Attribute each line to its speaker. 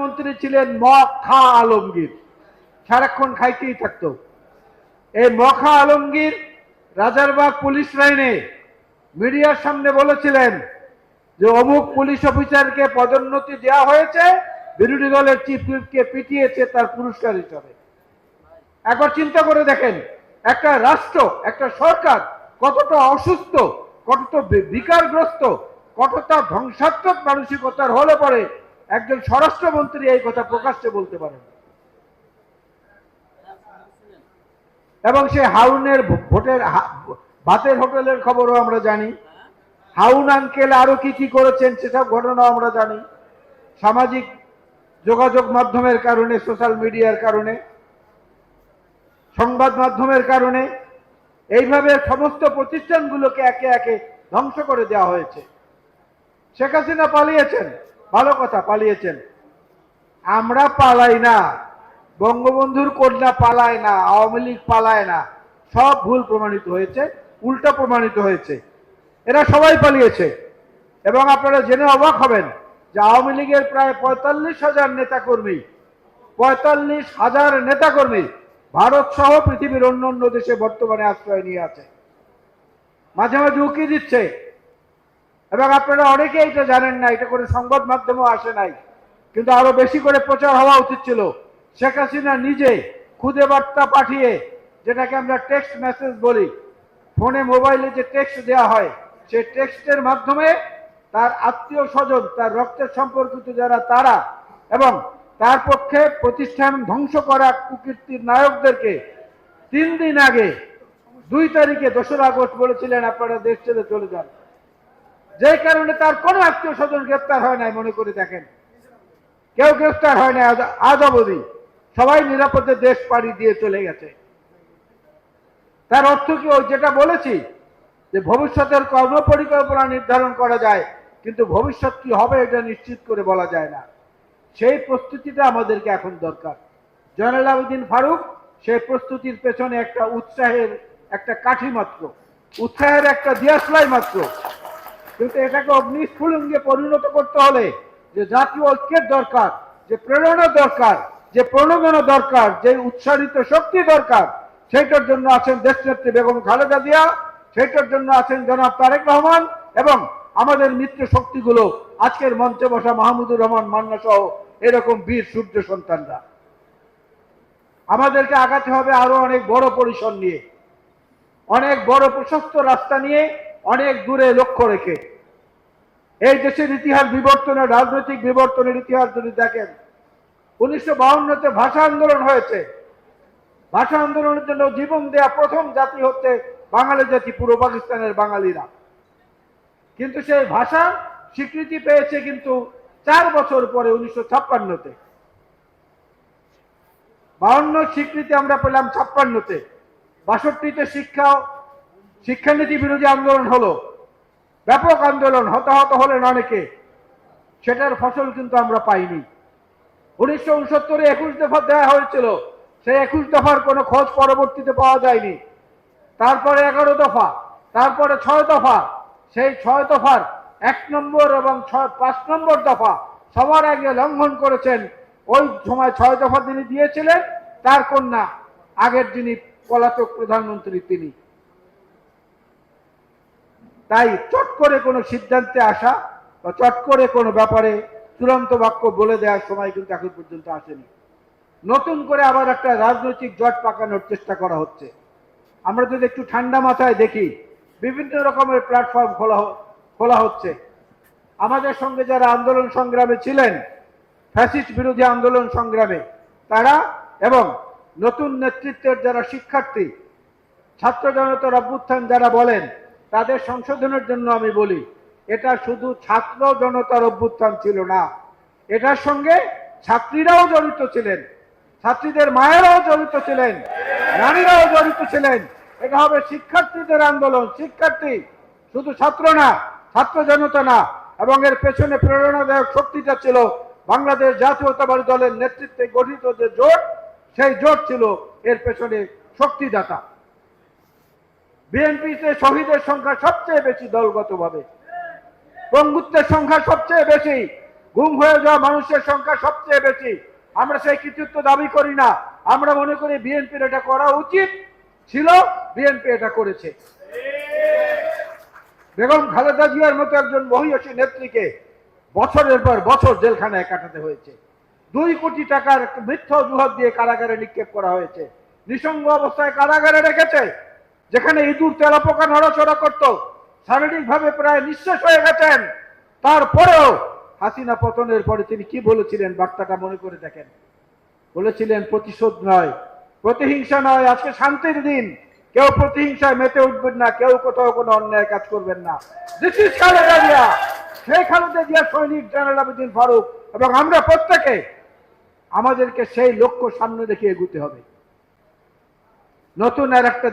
Speaker 1: মন্ত্রী ছিলেন ম খা আলমগীর। সারাক্ষণ খাইতেই থাকতো। এই মখা আলমগীর রাজারবাগ পুলিশ লাইনে মিডিয়ার সামনে বলেছিলেন যে অমুক পুলিশ অফিসারকে পদোন্নতি দেওয়া হয়েছে, বিরোধী দলের চিফ হুইপকে পিটিয়েছে, তার পুরস্কার হিসাবে। একবার চিন্তা করে দেখেন, একটা রাষ্ট্র, একটা সরকার কতটা অসুস্থ, কতটা বিকারগ্রস্ত, কতটা ধ্বংসাত্মক মানসিকতার হলে পরে একজন স্বরাষ্ট্রমন্ত্রী এই কথা প্রকাশ্যে বলতে পারেন। এবং সে হাউনের ভোটের ভাতের হোটেলের খবরও আমরা জানি। হাউন আঙ্কেল আরও কি কি করেছেন সেসব ঘটনা আমরা জানি। সামাজিক যোগাযোগ মাধ্যমের কারণে, সোশ্যাল মিডিয়ার কারণে, সংবাদ মাধ্যমের কারণে এইভাবে সমস্ত প্রতিষ্ঠানগুলোকে একে একে ধ্বংস করে দেওয়া হয়েছে। শেখ হাসিনা পালিয়েছেন। ভালো কথা, পালিয়েছেন। আমরা পালাই না, বঙ্গবন্ধুর কন্যা পালায় না, আওয়ামী লীগ পালায় না, সব ভুল প্রমাণিত হয়েছে, উল্টা প্রমাণিত হয়েছে। এরা সবাই পালিয়েছে। এবং আপনারা জেনে অবাক হবেন যে আওয়ামী লীগের প্রায় পঁয়তাল্লিশ হাজার নেতাকর্মী, পঁয়তাল্লিশ হাজার নেতাকর্মী ভারত সহ পৃথিবীর অন্য অন্য দেশে বর্তমানে আশ্রয় নিয়ে আছে। মাঝে মাঝে উকি দিচ্ছে। এবং আপনারা অনেকে এটা জানেন না, এটা করে সংবাদ মাধ্যমেও আসে নাই। কিন্তু আরও বেশি করে প্রচার হওয়া উচিত ছিল। শেখ হাসিনা নিজে খুদে বার্তা পাঠিয়ে, যেটাকে আমরা টেক্সট মেসেজ বলি, ফোনে, মোবাইলে যে টেক্সট দেওয়া হয়, সেই টেক্সটের মাধ্যমে তার আত্মীয় স্বজন, তার রক্তের সম্পর্কিত যারা তারা, এবং তার পক্ষে প্রতিষ্ঠান ধ্বংস করা কুকীর্তির নায়কদেরকে তিন দিন আগে, দুই তারিখে দোসরা আগস্ট বলেছিলেন, আপনারা দেশ ছেড়ে চলে যান। যে কারণে তার কোনো আত্মীয় স্বজন গ্রেপ্তার হয় নাই, মনে করে দেখেন। কেউ গ্রেফতার হয় না আজ- অবধি। সবাই নিরাপদে দেশ পাড়ি দিয়ে চলে গেছে। তার অর্থ কি, ওই যেটা বলেছি, যে ভবিষ্যতের কর্মপরিকল্পনা নির্ধারণ করা যায়, কিন্তু ভবিষ্যৎ কি হবে এটা নিশ্চিত করে বলা যায় না। সেই প্রস্তুতিটা আমাদেরকে এখন দরকার। জয়নাল আবেদিন ফারুক, সেই প্রস্তুতির পেছনে একটা উৎসাহের, একটা কাঠি মাত্র। উৎসাহের একটা দিয়াশলাই মাত্র। কিন্তু এটাকে অগ্নিস্ফুলিঙ্গে পরিণত করতে হলে যে জাতীয় ঐক্যের দরকার, যে প্রেরণা দরকার, যে প্রণোদনা দরকার, যে উৎসারিত শক্তি দরকার, সেইটার জন্য আছেন দেশনেত্রী বেগম খালেদা জিয়া, সেইটার জন্য আছেন জনাব তারেক রহমান এবং আমাদের মিত্র শক্তিগুলো আজকের মঞ্চে বসা মাহমুদুর রহমান মান্না সহ এরকম বীর সূর্য সন্তানরা। আমাদেরকে আগাতে হবে আরও অনেক বড় পরিসর নিয়ে, অনেক বড় প্রশস্ত রাস্তা নিয়ে অনেক দূরে লক্ষ্য রেখে। এই দেশের ইতিহাস বিবর্তনের, রাজনৈতিক বিবর্তনের ইতিহাস যদি দেখেন, উনিশশো বাউন্নতে ভাষা আন্দোলন হয়েছে। ভাষা আন্দোলনের জন্য জীবন দেয়া প্রথম জাতি হচ্ছে বাঙালি জাতি, পূর্ব পাকিস্তানের বাঙালিরা। কিন্তু সেই ভাষা স্বীকৃতি পেয়েছে কিন্তু চার বছর পরে, উনিশশো ছাপ্পান্নতে। বাউন্ন স্বীকৃতি আমরা পেলাম ছাপ্পান্নতে। বাষট্টিতে শিক্ষা শিক্ষানীতি বিরোধী আন্দোলন হলো। ব্যাপক আন্দোলন হতাহত হলেন অনেকে। সেটার ফসল কিন্তু আমরা পাইনি। উনিশশো উনসত্তরে একুশ দফা দেওয়া হয়েছিল। সেই একুশ দফার কোনো খোঁজ পরবর্তীতে পাওয়া যায়নি। তারপরে এগারো দফা, তারপরে ছয় দফা, সেই ছয় দফার এক নম্বর এবং ছয়, পাঁচ নম্বর দফা সবার আগে লঙ্ঘন করেছেন। ওই সময় ছয় দফা তিনি দিয়েছিলেন, তার কন্যা, আগের যিনি পলাতক প্রধানমন্ত্রী তিনি। তাই চট করে কোনো সিদ্ধান্তে আসা বা চট করে কোনো ব্যাপারে চূড়ান্ত বাক্য বলে দেওয়ার সময় কিন্তু এখন পর্যন্ত আসেনি। নতুন করে আবার একটা রাজনৈতিক জট পাকানোর চেষ্টা করা হচ্ছে। আমরা যদি একটু ঠান্ডা মাথায় দেখি, বিভিন্ন রকমের প্ল্যাটফর্ম খোলা খোলা হচ্ছে। আমাদের সঙ্গে যারা আন্দোলন সংগ্রামে ছিলেন ফ্যাসিস্ট বিরোধী আন্দোলন সংগ্রামে, তারা এবং নতুন নেতৃত্বের যারা শিক্ষার্থী, ছাত্র জনতার অভ্যুত্থান যারা বলেন তাদের সংশোধনের জন্য আমি বলি, এটা শুধু ছাত্র জনতার অভ্যুত্থান ছিল না। এটার সঙ্গে ছাত্রীরাও জড়িত ছিলেন, ছাত্রীদের মায়েরাও জড়িত ছিলেন নারীরাও জড়িত ছিলেন। এটা হবে শিক্ষার্থীদের আন্দোলন। শিক্ষার্থী শুধু ছাত্র না, ছাত্র জনতা না, এবং এর পেছনে প্রেরণাদায়ক শক্তিটা ছিল বাংলাদেশ জাতীয়তাবাদী দলের নেতৃত্বে গঠিত যে জোট, সেই জোট ছিল এর পেছনে শক্তিদাতা। বিএনপিতে শহীদের সংখ্যা সবচেয়ে বেশি দলগতভাবে। পঙ্গুত্বের সংখ্যা সবচেয়ে বেশি, গুম হয়ে যাওয়া মানুষের সংখ্যা সবচেয়ে বেশি। আমরা সেই কৃতিত্ব দাবি করি না। আমরা মনে করি বিএনপির এটা করা উচিত ছিল, বিএনপি এটা করেছে। বেগম খালেদা জিয়ার মতো একজন মহিষী নেত্রীকে বছরের পর বছর জেলখানায় কাটাতে হয়েছে। দুই কোটি টাকার মিথ্যা অজুহাত দিয়ে কারাগারে নিক্ষেপ করা হয়েছে। নিঃসঙ্গ অবস্থায় কারাগারে রেখেছে। যেখানে ইঁদুর তেলা পোকা নড়াচড়া করত, শারীরিকভাবে প্রায় নিঃশেষ হয়ে গেছেন। তারপরেও হাসিনা পতনের পরে তিনি কি বলেছিলেন বার্তাটা মনে করে দেখেন। বলেছিলেন, প্রতিশোধ নয়, প্রতিহিংসা নয়, আজকে শান্তির দিন। কেউ প্রতিহিংসায় মেতে উঠবেন না, কেউ কোথাও কোনো অন্যায় কাজ করবেন না। সেই খালেদা জিয়া সৈনিক জেনারেল আবেদিন ফারুক এবং আমরা প্রত্যেকে আমাদেরকে সেই লক্ষ্য সামনে রেখে এগুতে হবে। নতুন আর একটা